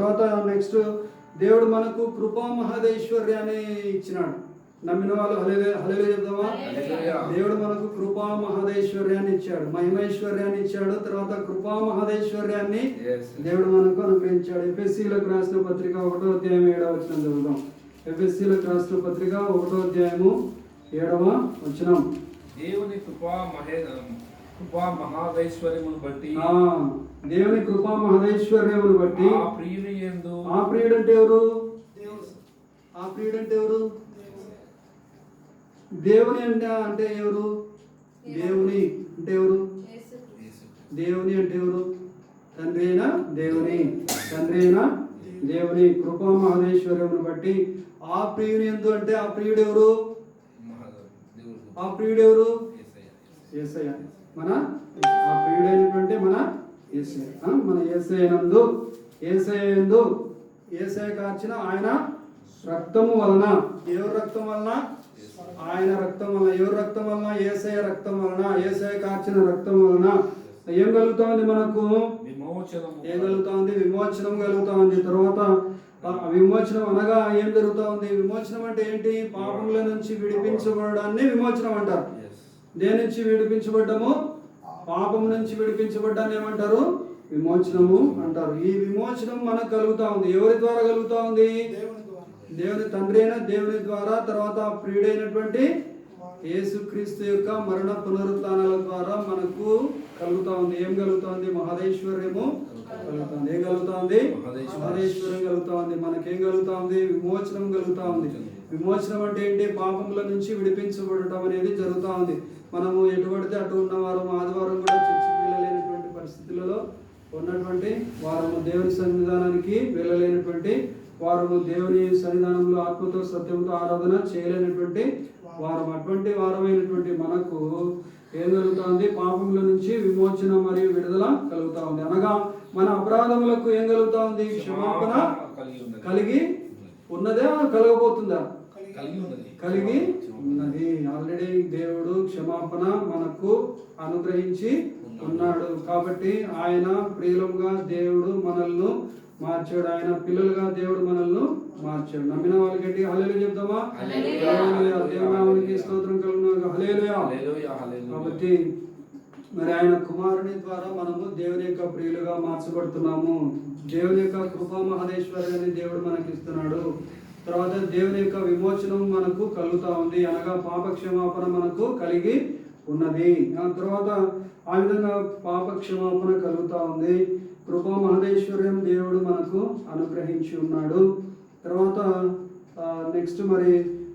తర్వాత నెక్స్ట్ దేవుడు మనకు కృపా మహదేశ్వర్యాన్ని ఇచ్చినాడు. నమ్మిన వాళ్ళు హలే హలే చెప్దామా. దేవుడు మనకు కృపా మహదేశ్వర్యాన్ని ఇచ్చాడు. మహిమేశ్వర్యాన్ని ఇచ్చాడు. తర్వాత కృపా మహదేశ్వర్యాన్ని. దేవుడు మనకు అనుగ్రహించాడు. ఎఫ్ఎస్సీలకు రాసిన పత్రిక ఒకటో అధ్యాయం ఏడవ వచనం చదువుదాం. ఎఫ్ఎస్సీలకు రాసిన పత్రిక ఒకటో అధ్యాయము ఏడవ వచనం. దేవుని కృపా మహే కృపా మహాదైశ్వర్యమును బట్టి ఆ, దేవుని కృపా మహదేశ్వర్యమును బట్టి ఆ ప్రియుని యందు ఆ ప్రియుడు అంటే ఎవరు ఆ ప్రియుడు అంటే ఎవరు? దేవుని అంటే అంటే ఎవరు? దేవుని అంటే ఎవరు? దేవుని అంటే ఎవరు? తండ్రి అయినా దేవుని. తండ్రి అయినా దేవుని. కృపా మహదేశ్వర్యమును బట్టి ఆ ప్రియుని ఎందు అంటే ఆ ప్రియుడు ఎవరు? మహా- దేవుడు ఆ ప్రియుడు ఎవరు. ఏసయ్య. మన ఆ ప్రియుడైనటువంటి మన ఆ, మన ఏసయ్య నందు ఏసయ్య యందు ఏసయ్య కార్చిన ఆయన రక్తము వలన ఎవరి రక్తం వలన? ఆయన రక్తం వలన ఎవరి రక్తం వలన? ఏసయ్య రక్తం వలన ఏసయ్య కార్చిన రక్తం వలన. ఏం కలుగుతోంది మనకు? ఏం కలుగుతా ఉంది విమోచనం కలుగుతా ఉంది తర్వాత విమోచనం అనగా ఏం జరుగుతా ఉంది విమోచనం అంటే ఏంటి? పాపముల నుంచి విడిపించబడడాన్ని విమోచనం అంటారు. దేని నుంచి విడిపించబడ్డము? పాపం నుంచి విడిపించబడ్డాన్ని ఏమంటారు? విమోచనము అంటారు. ఈ విమోచనం మనకు కలుగుతా ఉంది. ఎవరి ద్వారా కలుగుతా ఉంది? దేవుని తండ్రి అయిన దేవుని ద్వారా తర్వాత ప్రియుడైనటువంటి యేసుక్రీస్తు యొక్క మరణ పునరుత్నాల ద్వారా మనకు కలుగుతా ఉంది. ఏం కలుగుతా ఉంది? మహదేశ్వర్యము కలుగుతుంది ఏం కలుగుతా ఉంది? మహదేశ్వర్యం. మహదేశ్వర్యం కలుగుతా ఉంది. మనకేం కలుగుతా ఉంది? విమోచనం కలుగుతా ఉంది. విమోచనం అంటే ఏంటి? పాపముల నుంచి విడిపించబడటం అనేది జరుగుతా ఉంది. మనము ఎటు పడితే అటు ఉన్న వారం ఆదివారం కూడా చర్చికి వెళ్ళలేనటువంటి పరిస్థితులలో ఉన్నటువంటి వారము దేవుని సన్నిధానానికి వెళ్ళలేనటువంటి వారము దేవుని సన్నిధానంలో ఆత్మతో సత్యంతో ఆరాధన చేయలేనటువంటి వారం. అటువంటి వారమైనటువంటి మనకు ఏం కలుగుతుంది పాపముల నుంచి విమోచన మరియు విడుదల కలుగుతా ఉంది. అనగా మన అపరాధములకు ఏం కలుగుతా ఉంది? క్షమాపణ కలిగి ఉన్నది. కలిగి ఉన్నదే కలగబోతుందా? కలిగి ఉన్నది. ఆల్రెడీ దేవుడు క్షమాపణ మనకు అనుగ్రహించి ఉన్నాడు. కాబట్టి ఆయన ప్రియులుగా దేవుడు మనల్ని మార్చాడు. ఆయన పిల్లలుగా దేవుడు మనల్ని మార్చాడు. నమ్మిన వాళ్ళకి హలేలు చెప్దామా? హల్లెలూయా. హల్లెలూయా. దేవుని నామానికి స్తోత్రం కలుగును హలేలుయా. కాబట్టి మరి ఆయన కుమారుని ద్వారా మనము దేవుని యొక్క ప్రియులుగా మార్చబడుతున్నాము. దేవుని యొక్క కృపా మహదేశ్వర్యాన్ని దేవుడు మనకి ఇస్తున్నాడు తర్వాత దేవుని యొక్క విమోచనం మనకు కలుగుతూ ఉంది. అనగా పాప క్షమాపణ మనకు కలిగి ఉన్నది. ఆ తర్వాత ఆ విధంగా పాప క్షమాపణ కలుగుతూ ఉంది. కృపా మహదేశ్వర్యం దేవుడు మనకు అనుగ్రహించి ఉన్నాడు. తర్వాత నెక్స్ట్ మరి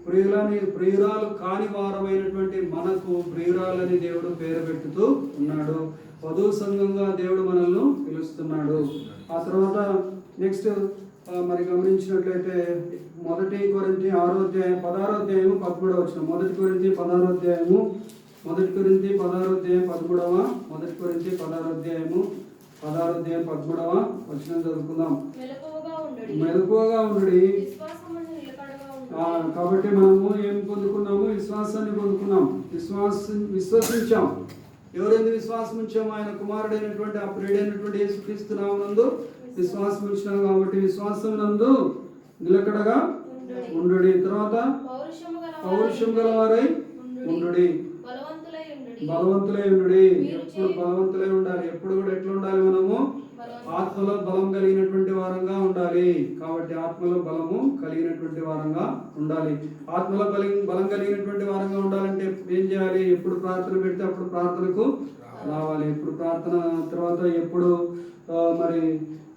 ప్రియులని ప్రియురాలు కాని వారమైనటువంటి మనకు ప్రియురాలని దేవుడు పేరు పెట్టుతూ ఉన్నాడు. వధువు సంఘంగా దేవుడు మనల్ని పిలుస్తున్నాడు. ఆ తర్వాత నెక్స్ట్ మరి గమనించినట్లయితే మొదటి కొరింతి ఆరో అధ్యాయం పదహారో అధ్యాయము పదమూడవ వచ్చిన మొదటి కొరింతి పదహారో అధ్యాయము మొదటి కొరింతి పదహారో అధ్యాయం పదమూడవ మొదటి కొరింతి పదహారో అధ్యాయము పదహారో అధ్యాయం పదమూడవ వచ్చిన చదువుకుందాం. మెలకువగా ఉండుడి. కాబట్టి మనము ఏం పొందుకున్నాము? విశ్వాసాన్ని పొందుకున్నాం. విశ్వాస విశ్వసించాం. ఎవరైంది విశ్వాసం ఉంచాం ఆయన కుమారుడైనటువంటి ఆ ప్రియుడైనటువంటి యేసుక్రీస్తు నామనందు విశ్వాసం ఉంచినాం కాబట్టి విశ్వాసం నందు నిలకడగా ఉండుడి. తర్వాత పౌరుషం గలవారై ఉండుడి. బలవంతులై ఉండుడి. బలవంతులై ఉండుడి. ఎప్పుడు బలవంతులై ఉండాలి. ఎప్పుడు కూడా ఎట్లా ఉండాలి మనము? ఆత్మలో బలం కలిగినటువంటి వారంగా ఉండాలి. కాబట్టి ఆత్మలో బలము కలిగినటువంటి వారంగా ఉండాలి. ఆత్మలో బలం బలం కలిగినటువంటి వారంగా ఉండాలంటే ఏం చేయాలి? ఎప్పుడు ప్రార్థన పెడితే అప్పుడు ప్రార్థనకు రావాలి. ఎప్పుడు ప్రార్థన తర్వాత ఎప్పుడు మరి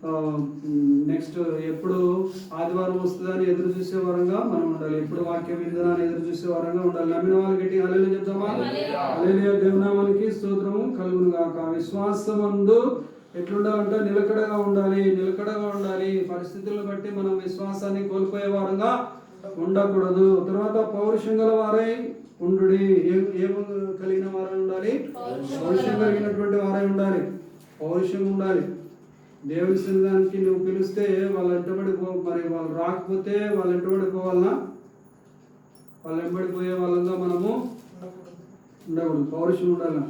నెక్స్ట్ ఎప్పుడు ఆదివారం వస్తుందని ఎదురు చూసే వారంగా మనం ఉండాలి. ఎప్పుడు వాక్యం విందనాన్ని ఎదురు చూసే వారంగా ఉండాలి. నమ్మిన వాళ్ళకి గట్టి హల్లెలూయా చెప్తామా. హల్లెలూయా. దేవునామానికి స్తోత్రము కలుగును గాక. విశ్వాసమందు ఎట్లుండాలంటే నిలకడగా ఉండాలి. నిలకడగా ఉండాలి. పరిస్థితులను బట్టి మనం విశ్వాసాన్ని కోల్పోయే వారంగా ఉండకూడదు. తర్వాత పౌరుషం గల వారై ఉండు ఏం ఏం కలిగిన వారై ఉండాలి? పౌరుషం కలిగినటువంటి వారై ఉండాలి. పౌరుషం ఉండాలి. దేవుని సన్నిధానికి నువ్వు పిలిస్తే వాళ్ళు వెంటబడి పో మరి వాళ్ళు రాకపోతే వాళ్ళు వెంటబడి పోవాలనా వాళ్ళు వెంబడి పోయే వాళ్ళంగా మనము ఉండకూడదు. పౌరుషం ఉండాలి.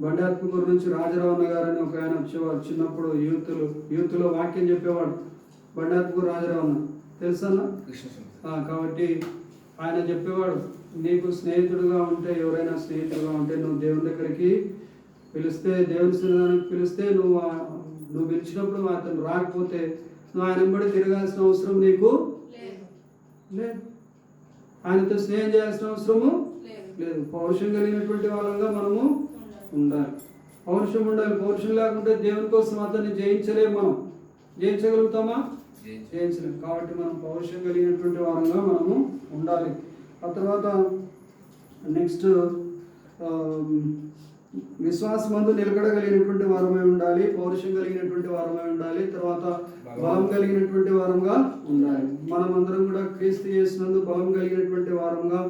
బండి ఆత్మకూరు నుంచి రాజరావణ గారు అని ఒక ఆయన వచ్చేవాడు చిన్నప్పుడు యూత్లు యూత్లో వాక్యం చెప్పేవాడు. బండార్పూర్ రాజారావు అన్న తెలుసా అన్న? కృష్ణ స్వామి. ఆ, కాబట్టి ఆయన చెప్పేవాడు నీకు స్నేహితుడుగా ఉంటే ఎవరైనా స్నేహితుడుగా ఉంటే నువ్వు దేవుని దగ్గరికి పిలిస్తే దేవుని సన్నిధానానికి పిలిస్తే నువ్వు నువ్వు పిలిచినప్పుడు అతను రాకపోతే నువ్వు ఆయన వెంబడి తిరగాల్సిన అవసరం నీకు లేదు. లేదు. ఆయనతో స్నేహం చేయాల్సిన అవసరము లేదు. లేదు. పౌరుషం కలిగినటువంటి వాళ్ళంగా మనము ఉండాలి. ఉండాలి. పౌరుషం ఉండాలి. పౌరుషం లేకుంటే దేవుని కోసం అతన్ని జయించలేము మనం. జయించగలుగుతామా? జయించు. జయించలేము. కాబట్టి మనం పౌరుషం కలిగినటువంటి వారంగా మనము ఉండాలి. ఆ తర్వాత నెక్స్ట్ విశ్వాసమందు నిలకడగలిగినటువంటి వారమై ఉండాలి పౌరుషం కలిగినటువంటి వారమై ఉండాలి తర్వాత బలం కలిగినటువంటి వారంగా ఉండాలి. మనం అందరం కూడా క్రీస్తు చేసినందు బలం కలిగినటువంటి వారంగా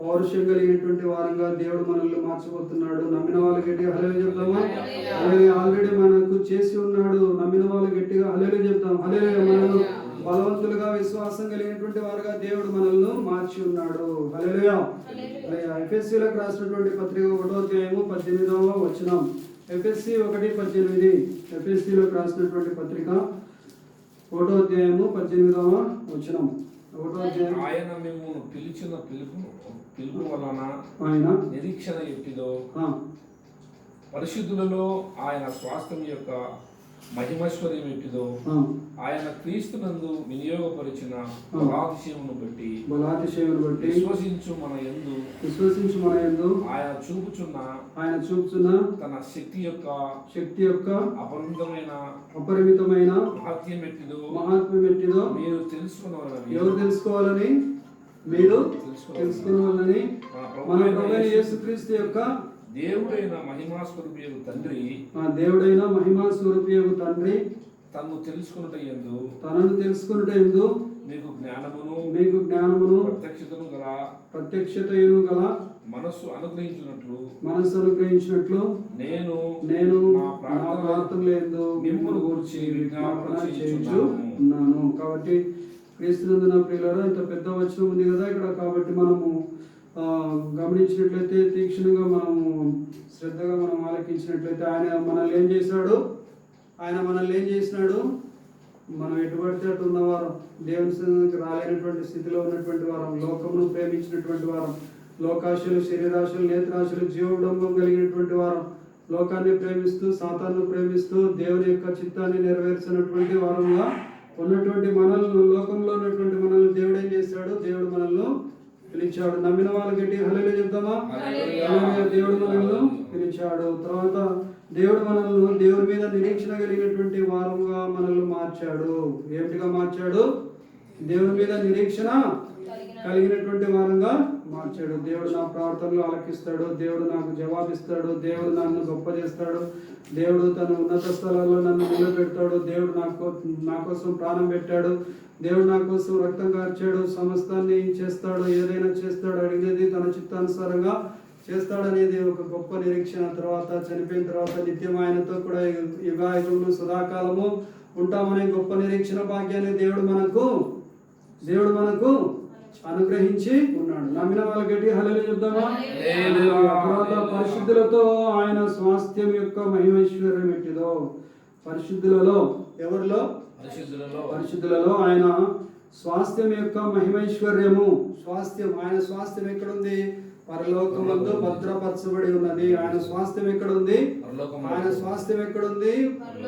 పౌరుషం కలిగినటువంటి వారంగా దేవుడు మనల్ని మార్చబోతున్నాడు. నమ్మిన వాళ్ళు గట్టిగా హలేలు చెప్తామా? ఆల్రెడీ మనకు చేసి ఉన్నాడు. నమ్మిన వాళ్ళు గట్టిగా హలేలు చెప్తాం. హలేలు మనల్ని బలవంతులుగా విశ్వాసం కలిగినటువంటి వారుగా దేవుడు మనల్ని మార్చి ఉన్నాడు. హల్లెలూయా. హల్లెలూయా. ఎఫ్ఎస్సీలకు రాసినటువంటి పత్రిక ఒకటో అధ్యాయము పద్దెనిమిదవ వచనం. ఎఫ్ఎస్సి ఒకటి పద్దెనిమిది. ఎఫ్ఎస్సిలోకి రాసినటువంటి పత్రిక ఒకటో అధ్యాయము పద్దెనిమిదవ వచనం. ఒకటో అధ్యాయం. ఆయన మిమ్మల్ని పిలిచిన పిలుపు పిలుపు వలన ఆయన నిరీక్షణ ఎట్టిదో పరిశుద్ధులలో ఆయన స్వాస్థ్యం యొక్క మహిమైశ్వర్యం ఎట్టిదో ఆయన క్రీస్తునందు వినియోగపరిచిన బలాతిశయమును బట్టి బలాతిశయమును బట్టి విశ్వసించు మన యందు విశ్వసించి మన యందు ఆయన చూపుచున్న ఆయన చూపుతున్న తన శక్తి యొక్క శక్తి యొక్క అపరిమితమైన అపరిమితమైన మహత్యం ఎట్టిదో మహాత్మ్యం ఎట్టిదో మీరు తెలుసుకున్నవారని ఎవరు తెలుసుకోవాలని మీరు. తెలుసుకోవాలని మన ప్రభు యేసు యేసుక్రీస్తు యొక్క దేవుడైన మహిమాస్వరూపియు తండ్రి ఆ దేవుడైన మహిమా స్వరూపియగు తండ్రి తన్ను తెలుసుకున్నట యందు తనను తెలుసుకున్నట ఎందు మీకు జ్ఞానమును మీకు జ్ఞానమును ప్రత్యక్షతను గల ప్రత్యక్షతయును గల మనస్సు అనుగ్రహించినట్లు మనస్సు అనుగ్రహించినట్లు నేను నేను నా నా ప్రార్థన ఎందు మిమ్మును గూర్చి విజ్ఞాపన విజ్ఞాపన చేయించు చేయుచున్నాను. ఉన్నాను కాబట్టి క్రీస్తునందున ప్రియులారా ఇంత పెద్ద వచనం ఉంది కదా ఇక్కడ కాబట్టి మనము గమనించినట్లయితే తీక్షణంగా మనము శ్రద్ధగా మనం ఆలకించినట్లయితే ఆయన మనల్ని ఏం చేశాడు? ఆయన మనల్ని ఏం చేసినాడు? మనం ఎటుపడితే అటు ఉన్నవారం దేవుని సన్నిధికి రాలేనటువంటి స్థితిలో ఉన్నటువంటి వారం లోకమును ప్రేమించినటువంటి వారం లోకాశులు శరీరాశులు నేత్రాశులు జీవడంబం కలిగినటువంటి వారం లోకాన్ని ప్రేమిస్తూ సాతాన్ని ప్రేమిస్తూ దేవుని యొక్క చిత్తాన్ని నెరవేర్చినటువంటి వారంగా ఉన్నటువంటి మనల్ని లోకంలో ఉన్నటువంటి మనల్ని దేవుడు ఏం చేశాడు? దేవుడు మనల్ని పిలిచాడు. నమ్మిన వాళ్ళు గట్టి హల్లెలూయా. చెప్తామా. దేవుడు మనల్ని పిలిచాడు. తర్వాత దేవుడు మనల్ని దేవుడి మీద నిరీక్షణ కలిగినటువంటి వారంగా మనల్ని మార్చాడు. ఏమిటిగా మార్చాడు? దేవుడి మీద నిరీక్షణ కలిగినటువంటి వారంగా మార్చాడు. దేవుడు నా ప్రార్థనలు ఆలకిస్తాడు. దేవుడు నాకు జవాబిస్తాడు. దేవుడు నన్ను గొప్ప చేస్తాడు దేవుడు తన ఉన్నత స్థలాల్లో నన్ను నిలబెడతాడు. దేవుడు నాకు నా కోసం ప్రాణం పెట్టాడు. దేవుడు నా కోసం రక్తం కార్చాడు. సమస్తాన్ని చేస్తాడు. ఏదైనా చేస్తాడు. అడిగేది తన చిత్తానుసారంగా చేస్తాడనేది ఒక గొప్ప నిరీక్షణ. తర్వాత చనిపోయిన తర్వాత నిత్యం ఆయనతో కూడా యుగాయుగములు సదాకాలము ఉంటామనే గొప్ప నిరీక్షణ భాగ్యాన్ని దేవుడు మనకు దేవుడు మనకు అనుగ్రహించి నమ్మిన గట్టి హల్లెలూయా చెప్దామా? పరిశుద్ధులతో ఆయన స్వాస్థ్యం యొక్క మహిమైశ్వర్యం ఎట్టిదో పరిశుద్ధులలో ఎవరిలో? పరిశుద్ధులలో. ఆయన స్వాస్థ్యం యొక్క మహిమైశ్వర్యము స్వాస్థ్యం ఆయన స్వాస్థ్యం ఎక్కడుంది? పరలోకమందు భద్రపరచబడి ఉన్నది. ఆయన స్వాస్థ్యం ఎక్కడుంది. ఆయన స్వాస్థ్యం ఎక్కడుంది?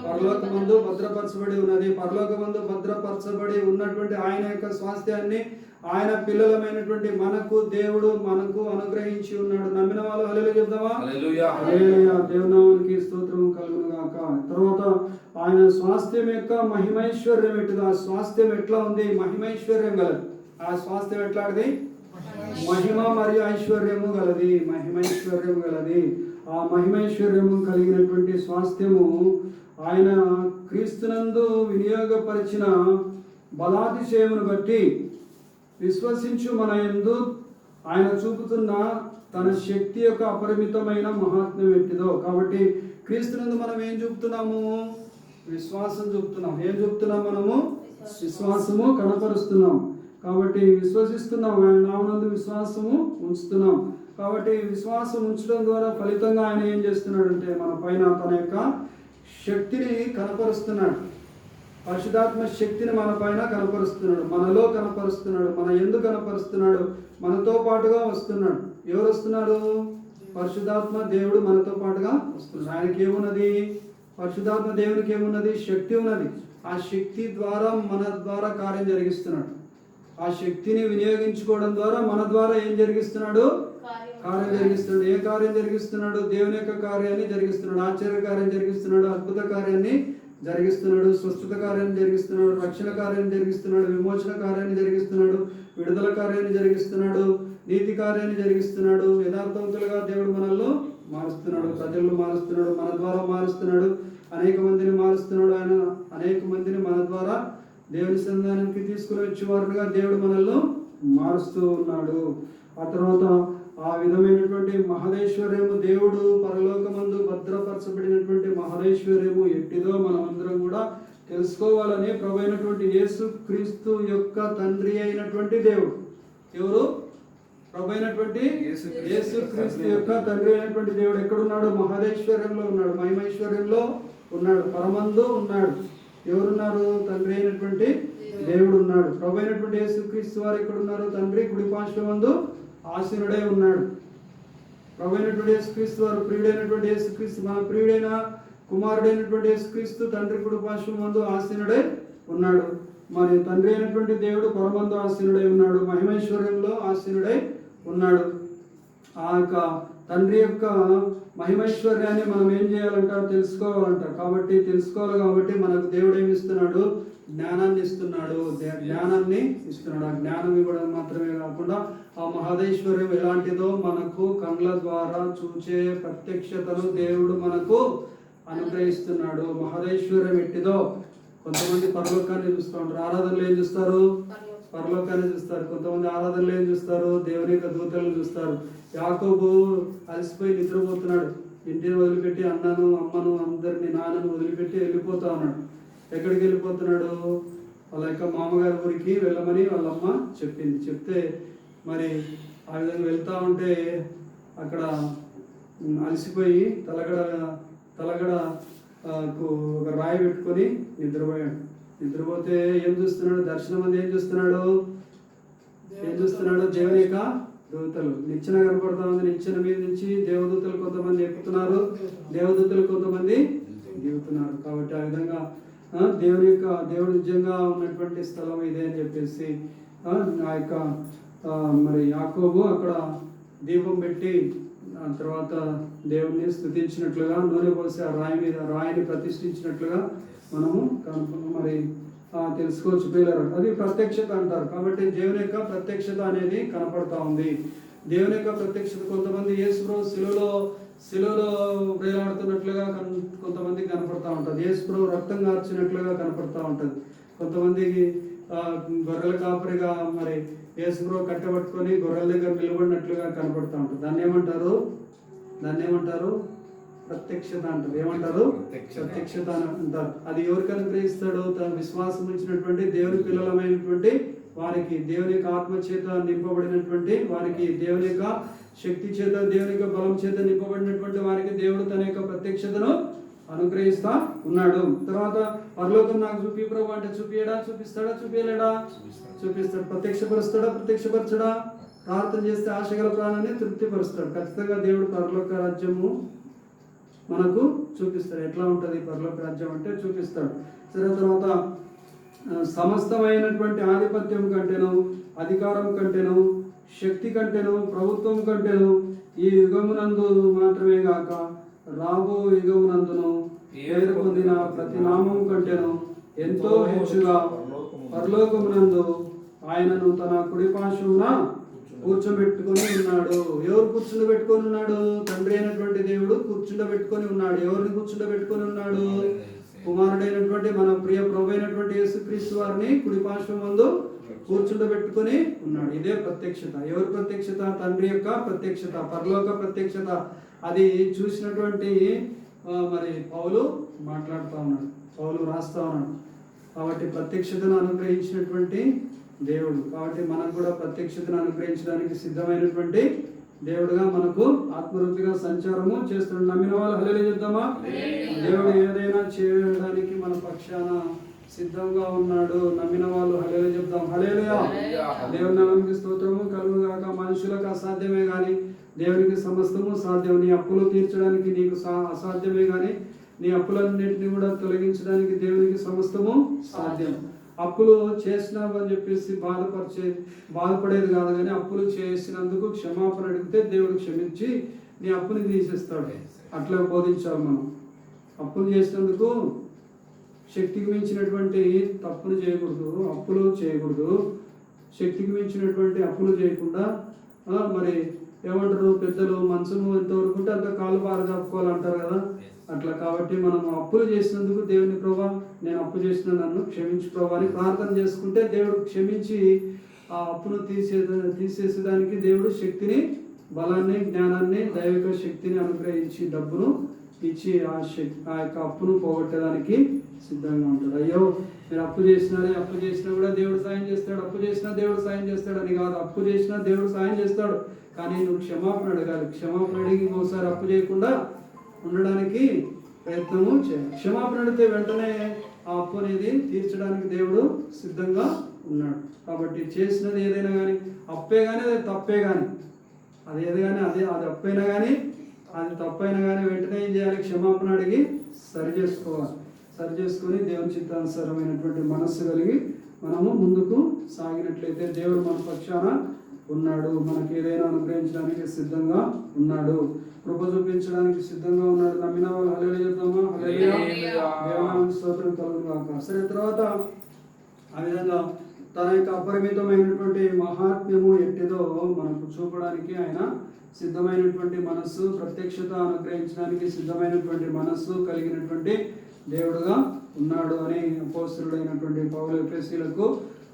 పరలోకమందు భద్రపరచబడి ఉన్నది. పరలోకమందు భద్రపరచబడి ఉన్నటువంటి ఆయన యొక్క స్వాస్థ్యాన్ని ఆయన పిల్లలమైనటువంటి మనకు దేవుడు మనకు అనుగ్రహించి ఉన్నాడు. నమ్మిన వాళ్ళు చెప్దామా? హల్లెలూయా. హల్లెలూయా. దేవునామానికి స్తోత్రము కలుగును గాక. తర్వాత ఆయన స్వాస్థ్యం యొక్క మహిమైశ్వర్యం ఎట్టుగా ఆ స్వాస్థ్యం ఎట్లా ఉంది? మహిమైశ్వర్యం గలది. ఆ స్వాస్థ్యం ఎట్లాంటిది? మహిమ మరియు ఐశ్వర్యము గలది. మహిమైశ్వర్యము గలది. ఆ మహిమైశ్వర్యము కలిగినటువంటి స్వాస్థ్యము ఆయన క్రీస్తునందు వినియోగపరిచిన బలాతిశయమును బట్టి విశ్వసించు మన యందు ఆయన చూపుతున్న తన శక్తి యొక్క అపరిమితమైన మహాత్మ్యం ఎట్టిదో కాబట్టి క్రీస్తునందు మనం ఏం చూపుతున్నాము? విశ్వాసం చూపుతున్నాం. ఏం చూపుతున్నాం మనము? విశ్వాసము కనపరుస్తున్నాం. కాబట్టి విశ్వసిస్తున్నాం. ఆయన నామనందు విశ్వాసము ఉంచుతున్నాం. కాబట్టి విశ్వాసం ఉంచడం ద్వారా ఫలితంగా ఆయన ఏం చేస్తున్నాడంటే మన పైన తన యొక్క శక్తిని కనపరుస్తున్నాడు. పరిశుధాత్మ శక్తిని మన పైన కనపరుస్తున్నాడు. మనలో కనపరుస్తున్నాడు. మన ఎందు కనపరుస్తున్నాడు. మనతో పాటుగా వస్తున్నాడు. ఎవరు వస్తున్నాడు పరిశుధాత్మ దేవుడు మనతో పాటుగా వస్తున్నాడు. ఆయనకి ఏమున్నది? పరిశుధాత్మ దేవునికి ఏమున్నది? శక్తి ఉన్నది. ఆ శక్తి ద్వారా మన ద్వారా కార్యం జరిగిస్తున్నాడు. ఆ శక్తిని వినియోగించుకోవడం ద్వారా మన ద్వారా ఏం జరిగిస్తున్నాడు? కార్యం జరిగిస్తున్నాడు. ఏ కార్యం జరిగిస్తున్నాడు? దేవుని యొక్క కార్యాన్ని జరిగిస్తున్నాడు. ఆశ్చర్య కార్యం జరిగిస్తున్నాడు. అద్భుత కార్యాన్ని జరిగిస్తున్నాడు స్వస్థత కార్యాన్ని జరిగిస్తున్నాడు రక్షణ కార్యాన్ని జరిగిస్తున్నాడు విమోచన కార్యాన్ని జరిగిస్తున్నాడు విడుదల కార్యాన్ని జరిగిస్తున్నాడు నీతి కార్యాన్ని జరిగిస్తున్నాడు యథార్థవంతులుగా దేవుడు మనల్లో మారుస్తున్నాడు ప్రజలను మారుస్తున్నాడు మన ద్వారా మారుస్తున్నాడు అనేక మందిని మారుస్తున్నాడు ఆయన అనేక మందిని మన ద్వారా దేవుని సంధానానికి తీసుకుని వచ్చేవారుగా దేవుడు మనల్లో మారుస్తూ ఉన్నాడు. ఆ తర్వాత ఆ విధమైనటువంటి మహదేశ్వర్యము దేవుడు పరలోక భద్రపరచబడినటువంటి మహదేశ్వర్యము ఎట్టిదో మనమందరం తెలుసుకోవాలని ప్రభైనటువంటి యేసు క్రీస్తు యొక్క తండ్రి అయినటువంటి దేవుడు. ఎవరు? ప్రభైనటువంటి యేసుక్రీస్తు యేసు క్రీస్తు యొక్క తండ్రి అయినటువంటి దేవుడు ఎక్కడున్నాడు? మహదేశ్వర్యంలో ఉన్నాడు. మహిమైశ్వర్యంలో ఉన్నాడు. పరమందు ఉన్నాడు. ఎవరున్నారు? తండ్రి అయినటువంటి దేవుడు ఉన్నాడు. ప్రభు అయినటువంటి యేసు క్రీస్తు వారు ఎక్కడ ఉన్నారు తండ్రి కుడి పార్శ్వమందు ఆసీనుడై ఉన్నాడు. ప్రభు అయినటువంటి యేసుక్రీస్తు వారు ప్రియుడైనటువంటి యేసుక్రీస్తు మన ప్రియుడైన కుమారుడైనటువంటి యేసుక్రీస్తు తండ్రి కుడి పార్శ్వమందు ఆసీనుడై ఉన్నాడు. మరి తండ్రి అయినటువంటి దేవుడు పరమందు ఆసీనుడై ఉన్నాడు. మహిమైశ్వర్యంలో ఆసీనుడై ఉన్నాడు. ఆ యొక్క తండ్రి యొక్క మహిమైశ్వర్యాన్ని మనం ఏం చేయాలంట తెలుసుకోవాలంట కాబట్టి తెలుసుకోవాలి కాబట్టి మనకు దేవుడు ఏమి ఇస్తున్నాడు? జ్ఞానాన్ని ఇస్తున్నాడు. జ్ఞానాన్ని ఇస్తున్నాడు. ఆ జ్ఞానం ఇవ్వడం మాత్రమే కాకుండా ఆ మహదేశ్వర్యం ఎలాంటిదో మనకు కండ్ల ద్వారా చూచే ప్రత్యక్షతను దేవుడు మనకు అనుగ్రహిస్తున్నాడు. మహదేశ్వర్యం ఎట్టిదో కొంతమంది పరలోకాన్ని చూస్తూ ఉంటారు ఆరాధనలు ఏం చూస్తారు? పరలోకాన్ని చూస్తారు. కొంతమంది ఆరాధనలు ఏం చూస్తారు? దేవుని యొక్క దూతలను చూస్తారు. యాకోబు అలసిపోయి నిద్రపోతున్నాడు. ఇంటిని వదిలిపెట్టి అన్నను అమ్మను అందరిని నాన్నను వదిలిపెట్టి వెళ్ళిపోతా ఉన్నాడు. ఎక్కడికి వెళ్ళిపోతున్నాడు? వాళ్ళ యొక్క మామగారి ఊరికి వెళ్ళమని వాళ్ళ అమ్మ చెప్పింది. చెప్తే మరి ఆ విధంగా వెళ్తూ ఉంటే అక్కడ అలసిపోయి తలగడ తలగడ కు ఒక రాయి పెట్టుకొని నిద్రపోయాడు. నిద్రపోతే ఏం చూస్తున్నాడు? దర్శనం అంది ఏం చూస్తున్నాడు? ఏం చూస్తున్నాడు? దేవుని యొక్క దూతలు. నిచ్చెన కనపడతా ఉంది. నిచ్చెన మీద నుంచి దేవదూతలు కొంతమంది ఎక్కుతున్నారు. దేవదూతలు కొంతమంది దిగుతున్నారు. కాబట్టి ఆ విధంగా దేవుని యొక్క దేవుడు నిజంగా ఉన్నటువంటి స్థలం ఇదే అని చెప్పేసి ఆ యొక్క మరి యాకోబు అక్కడ దీపం పెట్టి ఆ తర్వాత దేవుణ్ణి స్థుతించినట్లుగా నూనె పోసి ఆ రాయి మీద రాయిని ప్రతిష్ఠించినట్లుగా మనము కనుక మరి తెలుసుకోవచ్చు పిల్లలు. అది ప్రత్యక్షత అంటారు. కాబట్టి దేవుని యొక్క ప్రత్యక్షత అనేది కనపడతా ఉంది. దేవుని యొక్క ప్రత్యక్షత కొంతమంది యేసుప్రభు శిలువలో శిలువలో వేలాడుతున్నట్లుగా కన్- కనపడతా ఉంటుంది. యేసుప్రభు రక్తం కార్చినట్లుగా కనపడతా ఉంటుంది. కొంతమందికి గొర్రెల కాపరిగా మరి యేసుప్రభు కట్టబట్టుకొని గొర్రెల దగ్గర నిలబడినట్లుగా కనపడతా ఉంటుంది. దాన్ని ఏమంటారు? దాన్ని ఏమంటారు? ప్రత్యక్షత అంటారు. ఏమంటారు? ప్రత్యక్షత. అంటారు. అది ఎవరికి అనుగ్రహిస్తాడు తన విశ్వాసం ఉంచినటువంటి దేవుని పిల్లలమైనటువంటి వారికి దేవుని యొక్క ఆత్మ చేత నింపబడినటువంటి వారికి దేవుని యొక్క శక్తి చేత దేవుని యొక్క బలం చేత నింపబడినటువంటి వారికి దేవుడు తన యొక్క ప్రత్యక్షతను అనుగ్రహిస్తా ఉన్నాడు. తర్వాత పరలోకం నాకు చూపి ప్రభు అంటే చూపియడా చూపిస్తాడా చూపించలేడా చూపిస్తాడు. ప్రత్యక్షపరుస్తాడా ప్రత్యక్షపరచడా? ప్రార్థన చేస్తే ఆశగల ప్రాణాన్ని తృప్తిపరుస్తాడు. ఖచ్చితంగా దేవుడు పరలోక రాజ్యము మనకు చూపిస్తాడు. ఎట్లా ఉంటుంది పరలోక రాజ్యం అంటే చూపిస్తాడు. సరే తర్వాత సమస్తమైనటువంటి ఆధిపత్యం కంటేను అధికారం కంటేను శక్తి కంటేను ప్రభుత్వం కంటేను ఈ యుగమునందు మాత్రమే గాక రాబో యుగమునందును పేరు పొందిన ప్రతి నామం కంటేను ఎంతో హెచ్చుగా పరలోకమునందు ఆయనను తన కుడి పార్శ్వమున కూర్చోబెట్టుకొని ఉన్నాడు. ఎవరు కూర్చుండబెట్టుకొని ఉన్నాడు? తండ్రి అయినటువంటి దేవుడు కూర్చుండబెట్టుకొని ఉన్నాడు. ఎవరిని కూర్చుండబెట్టుకొని ఉన్నాడు? కుమారుడైనటువంటి మన ప్రియ ప్రభు అయినటువంటి యేసుక్రీస్తు వారిని కుడి పార్శ్వమందు కూర్చుండబెట్టుకొని ఉన్నాడు. ఇదే ప్రత్యక్షత. ఎవరి ప్రత్యక్షత? తండ్రి యొక్క ప్రత్యక్షత పరలోక ప్రత్యక్షత. అది చూసినటువంటి మరి పౌలు మాట్లాడుతూ ఉన్నాడు. పౌలు రాస్తా ఉన్నాడు. కాబట్టి ప్రత్యక్షతను అనుగ్రహించినటువంటి దేవుడు. కాబట్టి మనకు కూడా ప్రత్యక్షతను అనుగ్రహించడానికి సిద్ధమైనటువంటి దేవుడుగా మనకు ఆత్మరూపిగా సంచారము చేస్తున్నాడు. నమ్మిన వాళ్ళు హలేలు చేద్దామా దేవుడు ఏదైనా చేయడానికి మన పక్షాన సిద్ధంగా ఉన్నాడు. నమ్మిన వాళ్ళు హలేలు చెప్తాం హలేలుయా దేవుని నామానికి స్తోత్రము కలుగు గాక మనుషులకు అసాధ్యమే గాని దేవునికి సమస్తము సాధ్యం. నీ అప్పులు తీర్చడానికి నీకు సా- అసాధ్యమే గాని నీ అప్పులన్నింటినీ కూడా తొలగించడానికి దేవునికి సమస్తము సాధ్యం. అప్పులు చేసినామని చెప్పేసి బాధపరిచే బాధపడేది కాదు కానీ అప్పులు చేసినందుకు క్షమాపణ అడిగితే దేవుడు క్షమించి నీ అప్పుని తీసేస్తాడు. అట్లా బోధించాలి మనం. అప్పులు చేసినందుకు శక్తికి మించినటువంటి తప్పులు చేయకూడదు అప్పులు చేయకూడదు. శక్తికి మించినటువంటి అప్పులు చేయకుండా మరి ఏమంటారు పెద్దలు మంచము ఎంతవరకు ఉంటే అంత కాలు బారదాపుకోవాలంటారు కదా. అట్లా కాబట్టి మనం అప్పులు చేసినందుకు దేవుని ప్రభా నేను అప్పు చేసిన నన్ను క్షమించు ప్రభా అని ప్రార్థన చేసుకుంటే దేవుడు క్షమించి ఆ అప్పును తీసే తీసేసేదానికి దేవుడు శక్తిని బలాన్ని జ్ఞానాన్ని దైవిక శక్తిని అనుగ్రహించి డబ్బును ఇచ్చి ఆ శక్తి ఆ యొక్క అప్పును పోగొట్టడానికి సిద్ధంగా ఉంటాడు అయ్యో మీరు అప్పు చేసినారే అప్పు చేసినా కూడా దేవుడు సాయం చేస్తాడు. అప్పు చేసినా దేవుడు సాయం చేస్తాడు అని కాదు. అప్పు చేసినా దేవుడు సాయం చేస్తాడు. కానీ నువ్వు క్షమాపణ అడగాలి. క్షమాపణ అడిగి ఇంకోసారి అప్పు చేయకుండా ఉండడానికి ప్రయత్నము చేయాలి. క్షమాపణ అడిగితే వెంటనే ఆ అప్పు అనేది తీర్చడానికి దేవుడు సిద్ధంగా ఉన్నాడు. కాబట్టి చేసినది ఏదైనా కానీ అప్పే కానీ అది తప్పే కానీ అది ఏది కానీ అది అది అప్పైనా కానీ అది తప్పైనా కానీ వెంటనే ఏం చేయాలి? క్షమాపణ అడిగి సరి చేసుకోవాలి సరి చేసుకొని దేవుని చిత్తానుసారమైనటువంటి మనస్సు కలిగి మనము ముందుకు సాగినట్లయితే దేవుడు మన పక్షాన ఉన్నాడు. మనకి ఏదైనా అనుగ్రహించడానికి సిద్ధంగా ఉన్నాడు. కృప చూపించడానికి సిద్ధంగా ఉన్నాడు. నమ్మిన వాళ్ళు హలేలు చెప్తామా? స్తోత్రం సరే తర్వాత ఆ విధంగా తన యొక్క అపరిమితమైనటువంటి మహాత్మ్యము ఎట్టిదో మనకు చూపడానికి ఆయన సిద్ధమైనటువంటి మనస్సు ప్రత్యక్షత అనుగ్రహించడానికి సిద్ధమైనటువంటి మనస్సు కలిగినటువంటి దేవుడుగా ఉన్నాడు అని అపోస్తుడైనటువంటి పౌలు ఎఫ్ఎస్సీలకు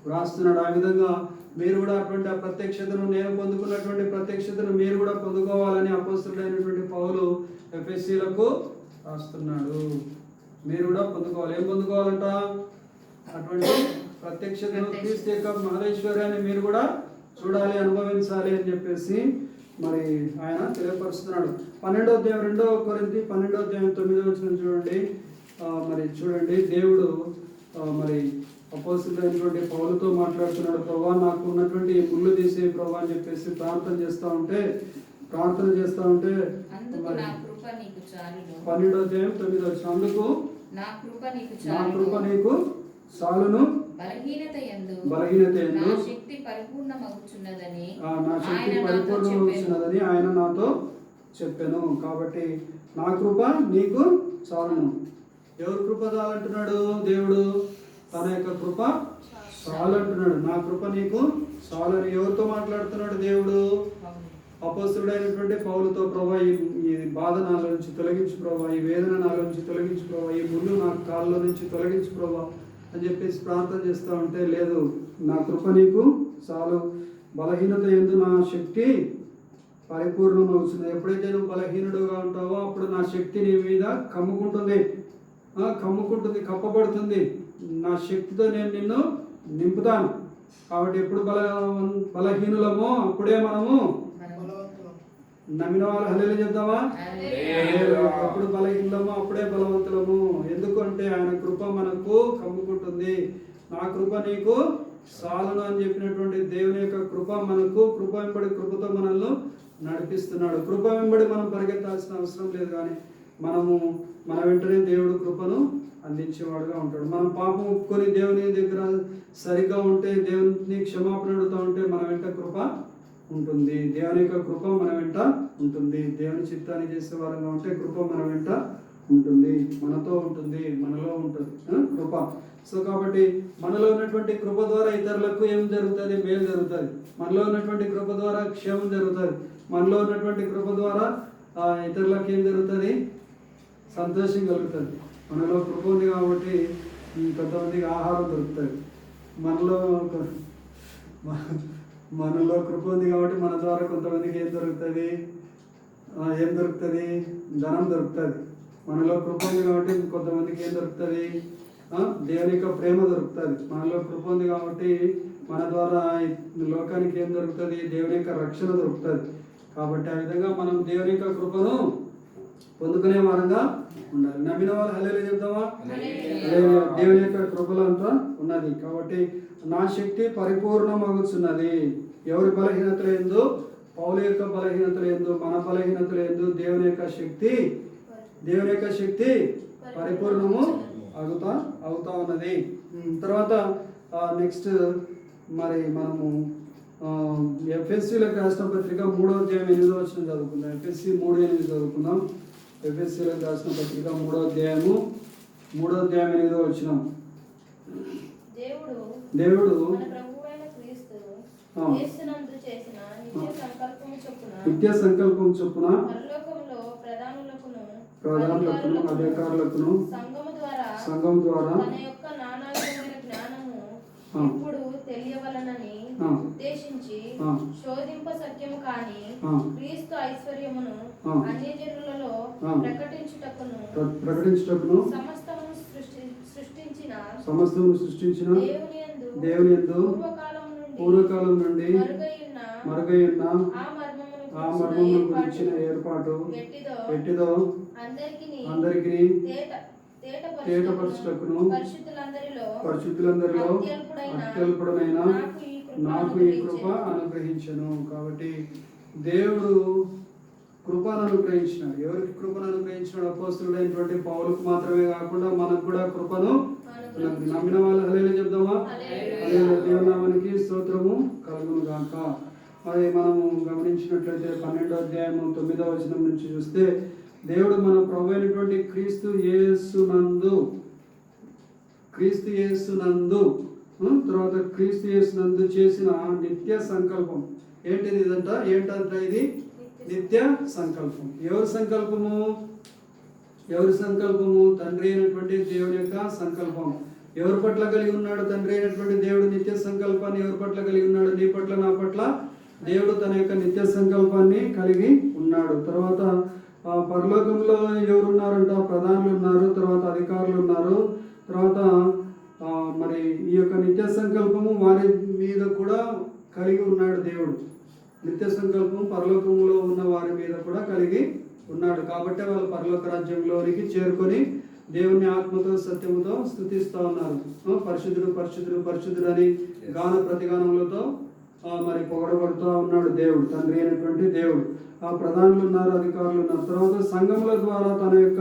వ్రాస్తున్నాడు. ఆ విధంగా మీరు కూడా అటువంటి ఆ ప్రత్యక్షతను నేను పొందుకున్నటువంటి ప్రత్యక్షతను మీరు కూడా పొందుకోవాలని అపోస్తుడైనటువంటి పౌలు ఎఫ్ఎస్సీలకు రాస్తున్నాడు. మీరు కూడా పొందుకోవాలి. ఏం పొందుకోవాలంట? అటువంటి ప్రత్యక్షతను క్రీస్తు యొక్క మహేశ్వర్యాన్ని మీరు కూడా చూడాలి అనుభవించాలి అని చెప్పేసి మరి ఆయన తెలియపరుస్తున్నాడు. పన్నెండో అధ్యాయం రెండో కొరింది పన్నెండో అధ్యాయం తొమ్మిదో వచ్చిన చూడండి. మరి చూడండి దేవుడు మరి అపోజిట్ పౌలతో మాట్లాడుతున్నాడు. ప్రభా నాకు ఉన్నటువంటి ముళ్ళు తీసే ప్రభా అని చెప్పేసి ప్రార్థన చేస్తా ఉంటే ప్రార్థన చేస్తా ఉంటే పన్నెండో అధ్యాయం తొమ్మిదో వచ్చిన అందుకు నా కృప నీకు చాలును. బలహీనత నా శక్తి పరిపూర్ణమగుచున్నదని ఆయన నాతో చెప్పాను. కాబట్టి నా కృప నీకు చాలును. ఎవరు కృప కావాలంటున్నాడు దేవుడు? తన యొక్క కృప చాలంటున్నాడు. నా కృప నీకు చాలని ఎవరితో మాట్లాడుతున్నాడు దేవుడు? అపస్తుడైనటువంటి పౌలతో ప్రభా ఈ బాధ నాలో నుంచి తొలగించు ప్రభా ఈ వేదన నాలో నుంచి తొలగించు ప్రభా ఈ ముళ్ళు నా కాళ్ళలో నుంచి తొలగించు ప్రభా అని చెప్పేసి ప్రార్థన చేస్తూ ఉంటే లేదు నా కృప నీకు చాలు. బలహీనత ఎందు నా శక్తి పరిపూర్ణం అవుతుంది ఎప్పుడైతే నువ్వు బలహీనుడుగా ఉంటావో అప్పుడు నా శక్తి నీ మీద కమ్ముకుంటుంది. కమ్ముకుంటుంది కప్పబడుతుంది. నా శక్తితో నేను నిన్ను నింపుతాను. కాబట్టి ఎప్పుడు బల బలహీనులమో అప్పుడే మనము నమ్మిన వాళ్ళు. హలేలు హల్లెలూయా. అప్పుడు బలహీనమో అప్పుడే బలవంతులము. ఎందుకంటే ఆయన కృప మనకు కమ్ముకుంటుంది. నా కృప నీకు సాలును అని చెప్పినటువంటి దేవుని యొక్క కృప మనకు కృప వెంబడి కృపతో మనల్ని నడిపిస్తున్నాడు. కృప వెంబడి మనం పరిగెత్తాల్సిన అవసరం లేదు కానీ మనము మన వెంటనే దేవుడు కృపను అందించేవాడుగా ఉంటాడు. మనం పాపం ఒప్పుకొని దేవుని దగ్గర సరిగ్గా ఉంటే దేవుని క్షమాపణ అడుగుతూ ఉంటే మన వెంట కృప ఉంటుంది. దేవుని యొక్క కృప మన వెంట ఉంటుంది. దేవుని చిత్తాన్ని చేసే వారంగా ఉంటే కృప మన వెంట ఉంటుంది. మనతో ఉంటుంది మనలో ఉంటుంది కృప. సో కాబట్టి మనలో ఉన్నటువంటి కృప ద్వారా ఇతరులకు ఏం జరుగుతుంది? మేలు జరుగుతుంది. మనలో ఉన్నటువంటి కృప ద్వారా క్షేమం జరుగుతుంది. మనలో ఉన్నటువంటి కృప ద్వారా ఇతరులకు ఏం జరుగుతుంది? సంతోషం కలుగుతుంది. మనలో కృప ఉంది కాబట్టి కొంతమందికి ఆహారం దొరుకుతుంది. మనలో మనలో కృప ఉంది కాబట్టి మన ద్వారా కొంతమందికి ఏం దొరుకుతుంది? ఏం దొరుకుతుంది? ధనం దొరుకుతుంది. మనలో కృప ఉంది కాబట్టి కొంతమందికి ఏం దొరుకుతుంది? దేవుని యొక్క ప్రేమ దొరుకుతుంది. మనలో కృప ఉంది కాబట్టి మన ద్వారా లోకానికి ఏం దొరుకుతుంది? దేవుని యొక్క రక్షణ దొరుకుతుంది. కాబట్టి ఆ విధంగా మనం దేవుని యొక్క కృపను పొందుకునే వారంగా ఉండాలి నమ్మిన వాళ్ళు హలేలు. హల్లెలూయా. దేవుని యొక్క కృపలో అంతా ఉన్నది. కాబట్టి నా శక్తి పరిపూర్ణమగుచున్నది ఎవరి బలహీనతలు ఎందు? పౌల యొక్క బలహీనతలు ఎందు మన బలహీనతలు ఎందు దేవుని యొక్క శక్తి దేవుని యొక్క శక్తి పరిపూర్ణము అవుతా అవుతా ఉన్నది. తర్వాత నెక్స్ట్ మరి మనము ఎఫ్ఎస్సీలకు రాసిన పత్రిక మూడో అధ్యాయం ఎనిమిదో వచ్చిన చదువుకుందాం. ఎఫ్ఎస్సి మూడు ఎనిమిది చదువుకుందాం. ఎఫ్ఎస్సీలకు రాసిన పత్రిక మూడో అధ్యాయము మూడో అధ్యాయం ఎనిమిదో వచ్చిన దేవుడు నిత్య సంకల్పం చొప్పున ప్రధానులకును అధికారులకును సంఘం ద్వారా. ఇప్పుడు తెలియవలనని. ఉద్దేశించి. శోధింప సత్యము కాని. క్రీస్తు ఐశ్వర్యమును. అన్యజనులలో. ప్రకటించుటకును ప్ర- ప్రకటించుటకును సమస్తమును సృష్టి సృష్టించిన దేవుని యందు పూర్వకాలం నుండి మరుగైయున్న ఆ మర్మమును గురించిన ఏర్పాటు అందరికిని అందరికి తేట తేటపరచుటకును పరిశుద్ధులందరిలో పరిశుద్ధులందరిలో అత్యల్పుడైన అత్యల్పుడనైన నాకు ఈ కృప. అనుగ్రహించను కాబట్టి దేవుడు కృపను అనుగ్రహించినాడు ఎవరికి కృపను అనుగ్రహించినాడు అపోస్తుడైనటువంటి పౌలకు మాత్రమే కాకుండా మనకు కూడా కృపను. నమ్మిన వాళ్ళు హలేలు చెప్దామా హల్లెలూయా. హల్లెలూయా. దేవుని నామానికి స్తోత్రము కలుగును గాక మరి మనము గమనించినట్లయితే పన్నెండో అధ్యాయము తొమ్మిదో వచనం నుంచి చూస్తే దేవుడు మన ప్రభు అయినటువంటి క్రీస్తు యేసునందు క్రీస్తు యేసునందు? తర్వాత క్రీస్తు యేసునందు చేసిన నిత్య సంకల్పం ఏంటిది ఇదంట ఏంటంట ఇది నిత్య సంకల్పం. ఎవరి సంకల్పము? ఎవరి సంకల్పము? తండ్రి అయినటువంటి దేవుని యొక్క సంకల్పం. ఎవరి పట్ల కలిగి ఉన్నాడు తండ్రి అయినటువంటి దేవుడు నిత్య సంకల్పాన్ని? ఎవరి పట్ల కలిగి ఉన్నాడు? నీ పట్ల నా పట్ల దేవుడు తన యొక్క నిత్య సంకల్పాన్ని కలిగి ఉన్నాడు. తర్వాత పరలోకంలో ఎవరు ఉన్నారంట ప్రధానులు ఉన్నారు తర్వాత అధికారులు ఉన్నారు. తర్వాత మరి ఈ యొక్క నిత్య సంకల్పము వారి మీద కూడా కలిగి ఉన్నాడు దేవుడు. నిత్య సంకల్పం పరలోకంలో ఉన్న వారి మీద కూడా కలిగి ఉన్నాడు. కాబట్టి వాళ్ళు పరలోక రాజ్యంలోనికి చేరుకొని దేవుని ఆత్మతో సత్యముతో స్థుతిస్తూ ఉన్నారు. పరిశుద్ధుడు పరిశుద్ధుడు పరిశుద్ధుడు అని గాన ప్రతిగానములతో మరి పొగడబడుతూ ఉన్నాడు దేవుడు తండ్రి అయినటువంటి దేవుడు. ఆ ప్రధానులు ఉన్నారు అధికారులు ఉన్నారు. తర్వాత సంఘముల ద్వారా తన యొక్క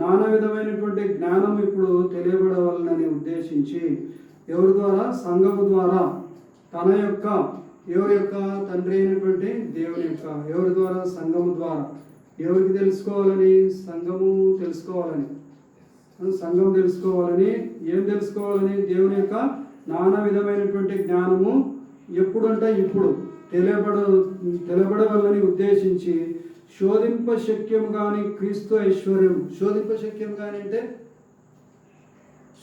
నానా విధమైనటువంటి జ్ఞానం ఇప్పుడు తెలియబడవాలని ఉద్దేశించి ఎవరి ద్వారా? సంఘము ద్వారా తన యొక్క ఎవరి యొక్క తండ్రి అయినటువంటి దేవుని యొక్క ఎవరి ద్వారా? సంఘము ద్వారా. ఎవరికి తెలుసుకోవాలని? సంఘము తెలుసుకోవాలని. సంఘం తెలుసుకోవాలని. ఏం తెలుసుకోవాలని? దేవుని యొక్క నానా విధమైనటువంటి జ్ఞానము ఎప్పుడంటే ఇప్పుడు తెలియబడ తెలియబడవాలని ఉద్దేశించి శోధింప శక్యం కాని క్రీస్తు ఐశ్వర్యం. శోధింప శక్యం కాని అంటే?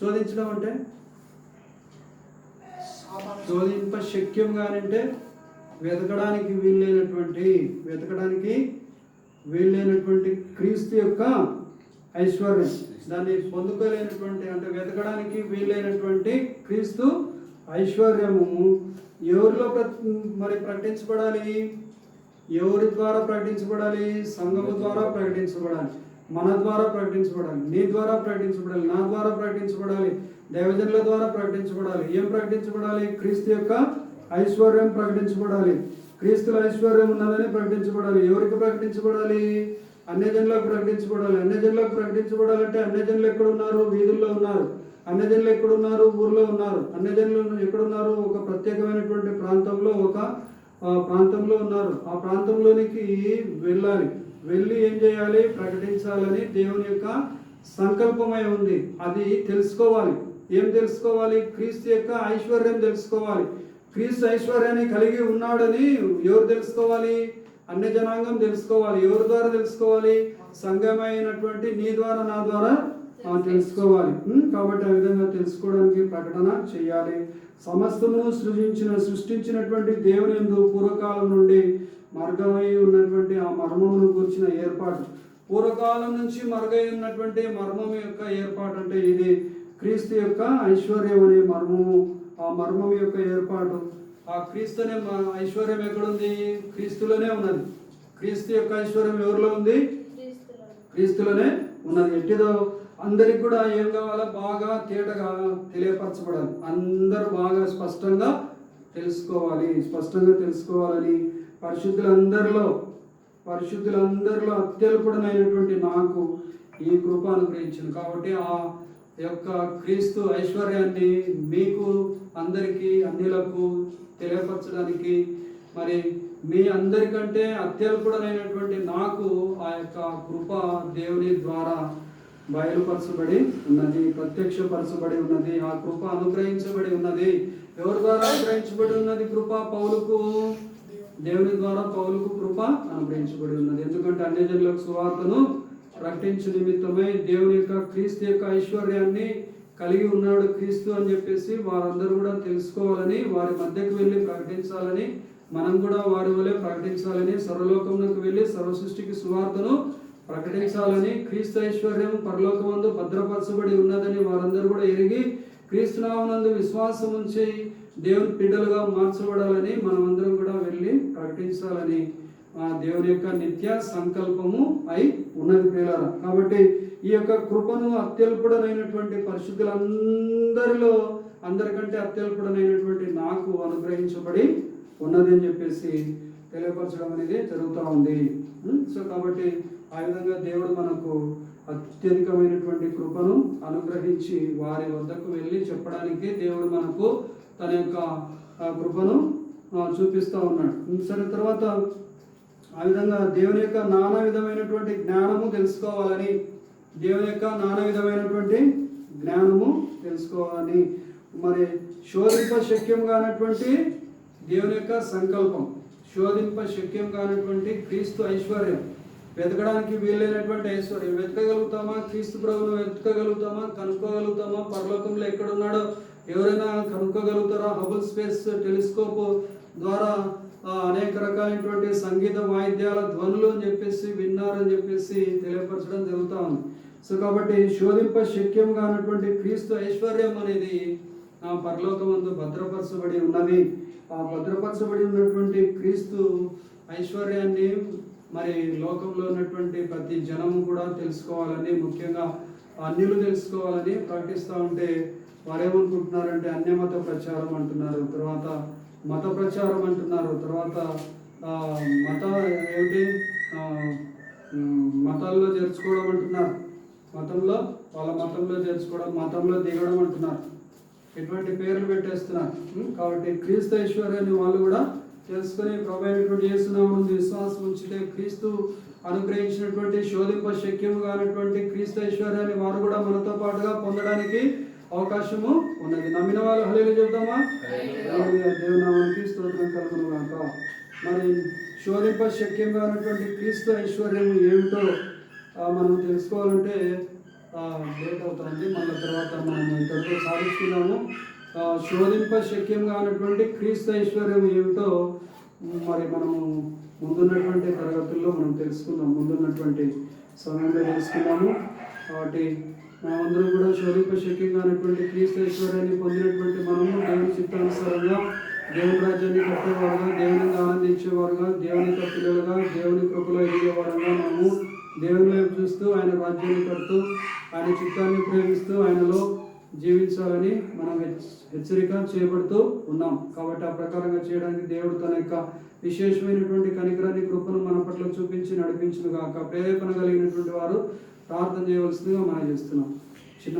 శోధించడం అంటే? శోధింప శక్యం కానంటే వెతకడానికి వీలైనటువంటి వెతకడానికి వీలైనటువంటి క్రీస్తు యొక్క ఐశ్వర్యం. దాన్ని పొందుకోలేనటువంటి అంటే వెతకడానికి వీలైనటువంటి క్రీస్తు ఐశ్వర్యము. ఎవరిలో ప్ర- మరి ప్రకటించబడాలి? ఎవరి ద్వారా ప్రకటించబడాలి? సంఘము ద్వారా ప్రకటించబడాలి. మన ద్వారా ప్రకటించబడాలి. నీ ద్వారా ప్రకటించబడాలి. నా ద్వారా ప్రకటించబడాలి. దైవజనుల ద్వారా ప్రకటించబడాలి. ఏం ప్రకటించబడాలి? క్రీస్తు యొక్క ఐశ్వర్యం ప్రకటించబడాలి. క్రీస్తుల ఐశ్వర్యం ఉన్నదని ప్రకటించబడాలి. ఎవరికి ప్రకటించబడాలి? అన్యజనులకు ప్రకటించబడాలి. అన్యజనులకు ప్రకటించబడాలంటే అన్యజనులు ఎక్కడ ఉన్నారు? వీధుల్లో ఉన్నారు. అన్యజనులు ఎక్కడ ఉన్నారు? ఊర్లో ఉన్నారు. అన్యజనులు ఎక్కడున్నారు ఒక ప్రత్యేకమైనటువంటి ప్రాంతంలో ఒక ప్రాంతంలో ఉన్నారు. ఆ ప్రాంతంలోనికి వెళ్ళాలి. వెళ్ళి ఏం చేయాలి? ప్రకటించాలని దేవుని యొక్క సంకల్పమై ఉంది. అది తెలుసుకోవాలి. ఏం తెలుసుకోవాలి? క్రీస్తు యొక్క ఐశ్వర్యం తెలుసుకోవాలి. క్రీస్తు ఐశ్వర్యాన్ని కలిగి ఉన్నాడని ఎవరు తెలుసుకోవాలి? అన్ని జనాంగం తెలుసుకోవాలి. ఎవరి ద్వారా తెలుసుకోవాలి? సంఘమైనటువంటి నీ ద్వారా నా ద్వారా తెలుసుకోవాలి. కాబట్టి ఆ విధంగా తెలుసుకోవడానికి ప్రకటన చేయాలి. సమస్తము సృజించిన సృష్టించినటువంటి దేవుని ఎందు పూర్వకాలం నుండి మార్గమై ఉన్నటువంటి ఆ మర్మమును గురించిన ఏర్పాటు. పూర్వకాలం నుంచి మరుగై ఉన్నటువంటి మర్మం యొక్క ఏర్పాటు అంటే ఇది. క్రీస్తు యొక్క ఐశ్వర్యం అనే మర్మము ఆ మర్మం యొక్క ఏర్పాటు. ఆ క్రీస్తు అనే మ- ఐశ్వర్యం ఎక్కడుంది? క్రీస్తులోనే ఉన్నది. క్రీస్తు యొక్క ఐశ్వర్యం ఎవరిలో ఉంది? క్రీస్తులోనే ఉన్నది. ఎట్టిదో అందరికి కూడా ఏం కావాలో బాగా తేటగా తెలియపరచబడాలి. అందరూ బాగా స్పష్టంగా తెలుసుకోవాలి. స్పష్టంగా తెలుసుకోవాలని పరిశుద్ధులందరిలో పరిశుద్ధులందరిలో అత్యల్పుడనైనటువంటి నాకు ఈ కృప అనుగ్రహించింది. కాబట్టి ఆ యొక్క క్రీస్తు ఐశ్వర్యాన్ని మీకు అందరికీ అన్యులకు తెలియపరచడానికి మరి మీ అందరికంటే అత్యల్పుడనైనటువంటి నాకు ఆ యొక్క కృప దేవుని ద్వారా బయలుపరచబడి ఉన్నది ప్రత్యక్షపరచబడి ఉన్నది ఆ కృప అనుగ్రహించబడి ఉన్నది. ఎవరి ద్వారా అనుగ్రహించబడి ఉన్నది కృప? పౌలుకు. దేవుని ద్వారా పౌలుకు కృప అనుగ్రహించబడి ఉన్నది. ఎందుకంటే అన్ని జనులకు సువార్తను ప్రకటించు నిమిత్తమై దేవుని యొక్క క్రీస్తు యొక్క ఐశ్వర్యాన్ని కలిగి ఉన్నాడు క్రీస్తు అని చెప్పేసి వారందరూ కూడా తెలుసుకోవాలని వారి మధ్యకు వెళ్ళి ప్రకటించాలని మనం కూడా వారి వలె ప్రకటించాలని సర్వలోకమునకు వెళ్ళి సర్వ సృష్టికి సువార్తను ప్రకటించాలని క్రీస్తు ఐశ్వర్యం పరలోకమందు భద్రపరచబడి ఉన్నదని వారందరూ కూడా ఎరిగి క్రీస్తునామనందు విశ్వాసం ఉంచి దేవుని బిడ్డలుగా మార్చబడాలని మనమందరం కూడా వెళ్ళి ప్రకటించాలని దేవుని యొక్క నిత్య సంకల్పము అయి ఉన్నది ప్రియులారా. కాబట్టి ఈ యొక్క కృపను అత్యల్పుడనైనటువంటి పరిశుద్ధులందరిలో అందరికంటే అత్యల్పుడనైనటువంటి నాకు అనుగ్రహించబడి ఉన్నది అని చెప్పేసి తెలియపరచడం అనేది జరుగుతూ ఉంది. సో కాబట్టి ఆ విధంగా దేవుడు మనకు అత్యధికమైనటువంటి కృపను అనుగ్రహించి వారి వద్దకు వెళ్ళి చెప్పడానికి దేవుడు మనకు తన యొక్క కృపను చూపిస్తూ ఉన్నాడు. సరే తర్వాత ఆ విధంగా దేవుని యొక్క నానా విధమైనటువంటి జ్ఞానము తెలుసుకోవాలని దేవుని యొక్క నానా విధమైనటువంటి జ్ఞానము తెలుసుకోవాలని. మరి శోధింప శక్యం కానటువంటి దేవుని యొక్క సంకల్పం శోధింప శక్యం కానటువంటి క్రీస్తు ఐశ్వర్యం. వెతకడానికి వీలైనటువంటి ఐశ్వర్యం. వెతకగలుగుతామా? క్రీస్తు ప్రభును వెతకగలుగుతామా? కనుక్కోగలుగుతామా? పరలోకంలో ఎక్కడున్నాడో ఎవరైనా కనుక్కోగలుగుతారా? హబుల్ స్పేస్ టెలిస్కోప్ ద్వారా అనేక రకాలైనటువంటి సంగీత వాయిద్యాల ధ్వనులు అని చెప్పేసి విన్నారని చెప్పేసి తెలియపరచడం జరుగుతూ ఉంది. సో కాబట్టి శోధింప శక్యంగా ఉన్నటువంటి క్రీస్తు ఐశ్వర్యం అనేది పరలోకమందు భద్రపరచబడి ఉన్నది. ఆ భద్రపరచబడి ఉన్నటువంటి క్రీస్తు ఐశ్వర్యాన్ని మరి లోకంలో ఉన్నటువంటి ప్రతి జనము కూడా తెలుసుకోవాలని ముఖ్యంగా అన్యులు తెలుసుకోవాలని ప్రకటిస్తూ ఉంటే వారేమనుకుంటున్నారంటే అన్యమత ప్రచారం అంటున్నారు. తర్వాత మత ప్రచారం అంటున్నారు. తర్వాత మత ఏమిటి? మతాల్లో చేర్చుకోవడం అంటున్నారు. మతంలో వాళ్ళ మతంలో చేర్చుకోవడం మతంలో దిగడం అంటున్నారు. ఎటువంటి పేర్లు పెట్టేస్తున్నారు. కాబట్టి క్రీస్తు ఐశ్వర్యాన్ని వాళ్ళు కూడా తెలుసుకొని ప్రభైనటువంటి చేస్తున్నామని విశ్వాసం ఉంచితే క్రీస్తు అనుగ్రహించినటువంటి శోధింప శక్యము కానటువంటి క్రీస్తు ఐశ్వర్యాన్ని వారు కూడా మనతో పాటుగా పొందడానికి అవకాశము ఉన్నది. నమ్మిన వాళ్ళు హలేలు చెబుతామా? హల్లెలూయా. దేవుని నామానికి స్తోత్రం కలుగును గాక మరి శోధింప శక్యం కానటువంటి క్రీస్తు ఐశ్వర్యం ఏమిటో మనం తెలుసుకోవాలంటే లేట్ అవుతుంది మళ్ళీ తర్వాత మనం ఇంతటితో సాధిస్తున్నాము. శోధింప శక్యం కానటువంటి క్రీస్తు ఐశ్వర్యం ఏమిటో మరి మనము ముందున్నటువంటి తరగతుల్లో మనం తెలుసుకుందాం. ముందున్నటువంటి సమయంలో తెలుసుకుందాము. కాబట్టి మనమందరం కూడా స్వరూప శక్యంగా అనేటువంటి క్రీస్తేశ్వరాన్ని పొందినటువంటి మనము దేవుని చిత్తానుసారంగా దేవుని రాజ్యాన్ని కట్టేవారుగా దేవుని ఆనందించేవారుగా దేవుని యొక్క పిల్లలుగా దేవుని కృపలో ఎదిగేవారుగా మనము దేవుని వైపు చూస్తూ ఆయన రాజ్యాన్ని కడుతూ ఆయన చిత్తాన్ని ప్రేమిస్తూ ఆయనలో జీవించాలని మనం హెచ్చరిక చేయబడుతూ ఉన్నాం. కాబట్టి ఆ ప్రకారంగా చేయడానికి దేవుడు తన యొక్క విశేషమైనటువంటి కనికరాన్ని కృపను మన పట్ల చూపించి నడిపించును గాక. ప్రేరేపణ కలిగినటువంటి వారు ప్రార్థన చేయవలసిందిగా మనం చేస్తున్నాం. చిన్న